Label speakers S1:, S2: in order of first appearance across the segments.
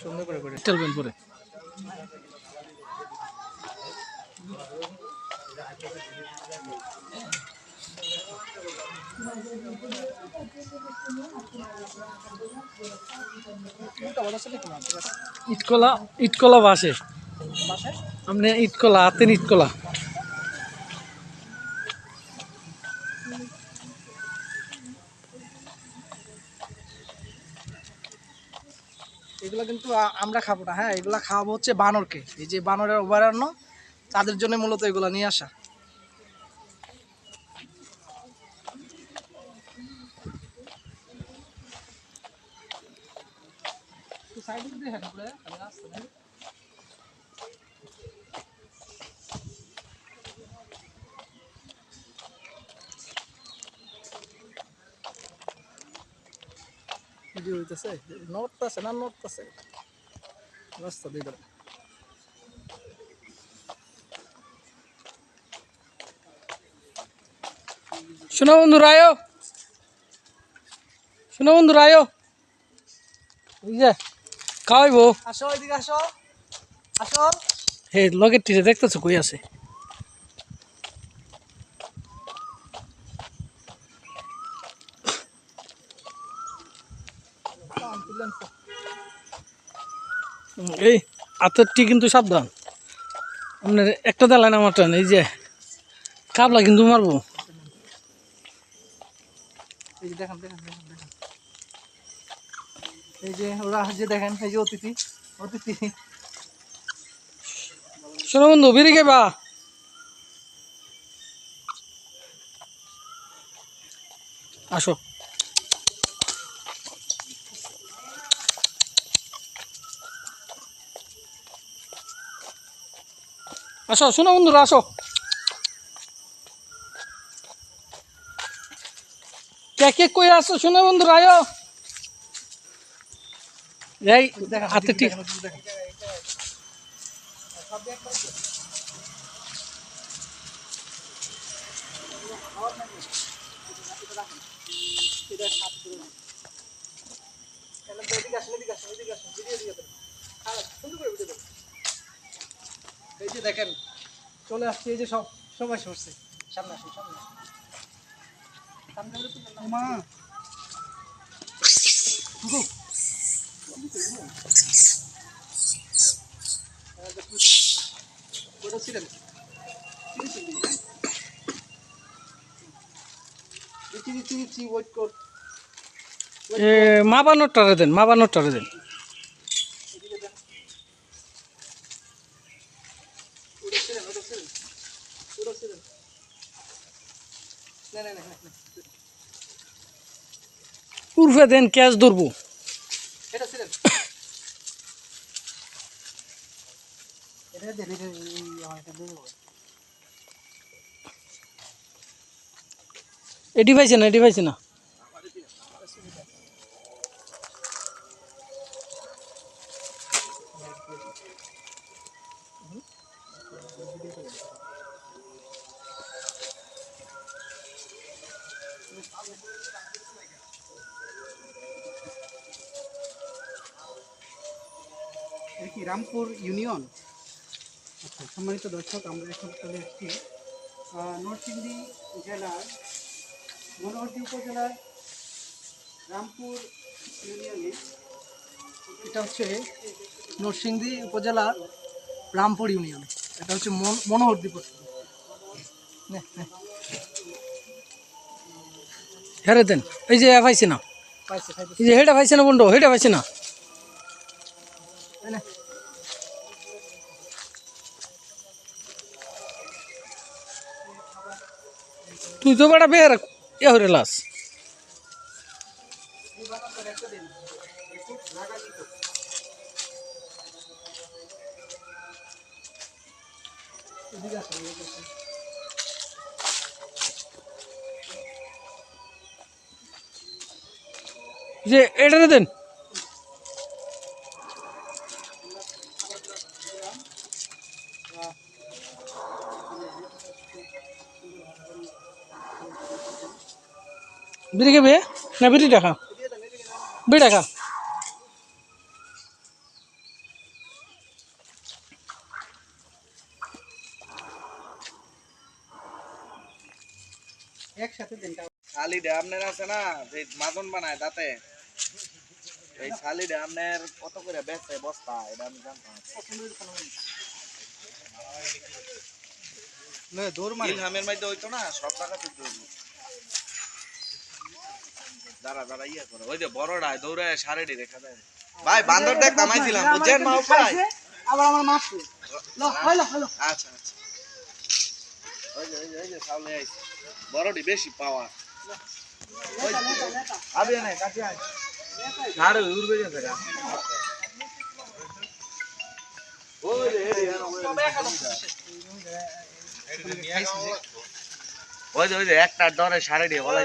S1: সুন্দর করে করে
S2: চলবেন পরে ইটকলা ইটকলা বাসে। আপনি ইটকলা হাতের ইটকলা।
S1: এগুলো কিন্তু আমরা খাব না হ্যাঁ এগুলা খাওয়াবো হচ্ছে বানরকে। এই যে বানরের অভয়ারণ্য, তাদের জন্য মূলত এগুলো নিয়ে আসা। ভিডিও হইতেছে? আছে না আছে রাস্তা দিয়ে
S2: শোনো বন্ধু রায়ো। শোনো বন্ধু রায়ো। যে খাওয়াইবো।
S1: আসো এদিকে আসো। আসো।
S2: হে লগের টিরে দেখতেছো কই আছে? এই আতরটি কিন্তু সাবধান। আপনার একটা দালান আমার টান এই যে কাবলা কিন্তু মারবো।
S1: এই যে দেখেন দেখেন দেখেন দেখেন। এই যে ওরা যে দেখেন এই যে অতিথি অতিথি।
S2: শোনো বন্ধু বেরিয়ে বা আসো। আসো শোনো বন্ধুরা আসো। কে কে কই আসো শোনো বন্ধুরা আয়ো। এই হাতে ঠিক
S1: দেখেন, অতিথি দেখেন। এদিকে আসেন, এদিকে আসেন, এদিকে আসেন, ভিডিও দিয়ে দেন। হ্যাঁ, সুন্দর করে ভিডিও দেন। এই যে দেখেন চলে আসছে এই যে সব সবাই সরছে সামনে আসুন সামনে মা ওটা ছিলেন
S2: মা বানরটারে দেন মা বানরটারে দেন
S1: এদিকে দেন ওটা ছিলেন ওটা ছিলেন ওটা ছিলেন না না না না, না
S2: উর্ফে দেন ক্যাশ ধরবো।
S1: এটা
S2: পাইছে না এটি পাইছে না?
S1: কি রামপুর ইউনিয়ন। আচ্ছা সম্মানিত দর্শক আমরা এখন চলে এসেছি নরসিংদী জেলার মনোহরদী উপজেলার রামপুর ইউনিয়নে। এটা হচ্ছে নরসিংদী উপজেলার রামপুর ইউনিয়ন। এটা হচ্ছে মন- মনোহরদী
S2: হেরে দেন। এই যে এ পাইছে না। এই যে হেটা পাইছে না বন্ধু? হেটা পাইছে
S1: এই নে।
S2: তুই তো বেটা বের এ হরে লাস। যে এটারে দেন বিড়ি খাবে না বিড়ি দেখা। বিড়ি দেখা।
S1: একসাথে
S3: আছে না যে মাজন বানায় দাঁতে এই ড্যামনের কত করে বেচে বস্তা এটা আমি জানতাম
S1: দৌড়
S3: ইলহামের মধ্যে হইতো না সব টাকা তুলতে হইতো দাঁড়া দাঁড়া ইয়ে করো। ওই যে বড়টায় দৌড়ে সারেডি রেখা দেয়। ভাই বান্দর দেখ কামাইছিলাম বুঝছেন মা উপায়
S1: আবার আমার মারছে লো হলো হলো।
S3: আচ্ছা। আচ্ছা ওই যে ওই যে ওই যে সামনে আইছে। বড়টি বেশি পাওয়া আবে না কাটি আয়। ছাড় উড়বে গেছে গা ওই রে রে ওই যে ওই যে একটা ডরে সাড়ে দিয়ে বলাই?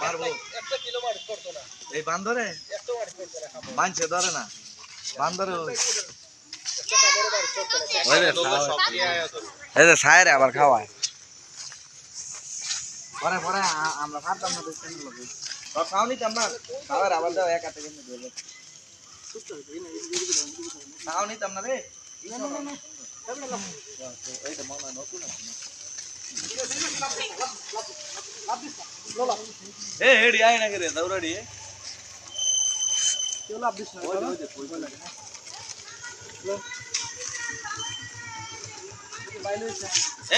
S3: মারবো। এই বান্দরে? মানছে ধরে না। বান্দরে। এই যে সায়রে আবার খাওয়ায়। পরে পরে আমরা ভাবতাম না দেখতে লোক। তোর খাও নিতাম না খাওয়ার আবার দাও এক হাতে কেমনি দিয়ে খাও নিতাম না রে এইটা মনে নতুন আছে এ হেডি আয় নাকি রে দৌড়াড়ি
S1: কেউ লাভ দিস না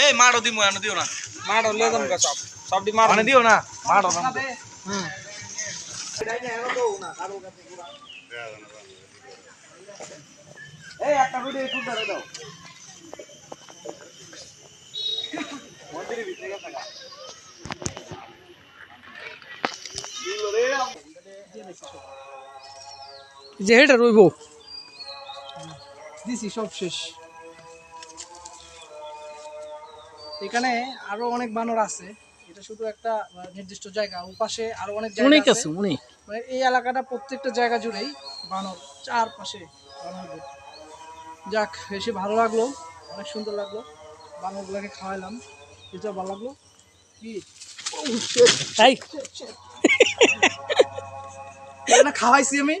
S3: এই মারো দিমু আনো দিও না
S2: মাড় হলে একদম সব সবটি মার
S3: মানে দিও না মারো না
S2: হুম
S3: এই একটা ভিডিও একটু ধরে দাও মন্দিরের ভিতরে গেছে গা। দিল রে।
S2: যে হেটা রইব।
S1: দিছি সব শেষ। এখানে আরও অনেক বানর আছে। এটা শুধু একটা নির্দিষ্ট জায়গা। ও পাশে আরও অনেক জায়গা
S2: অনেক
S1: আছে।
S2: অনেক।
S1: মানে এই এলাকাটা প্রত্যেকটা জায়গা জুড়েই বানর চারপাশে বানর যাক বেশি ভালো লাগল অনেক সুন্দর লাগল। বানরগুলোকে খাওয়াইলাম। এটা ভালো লাগল? কি? এখানে খাওয়াইছি আমি।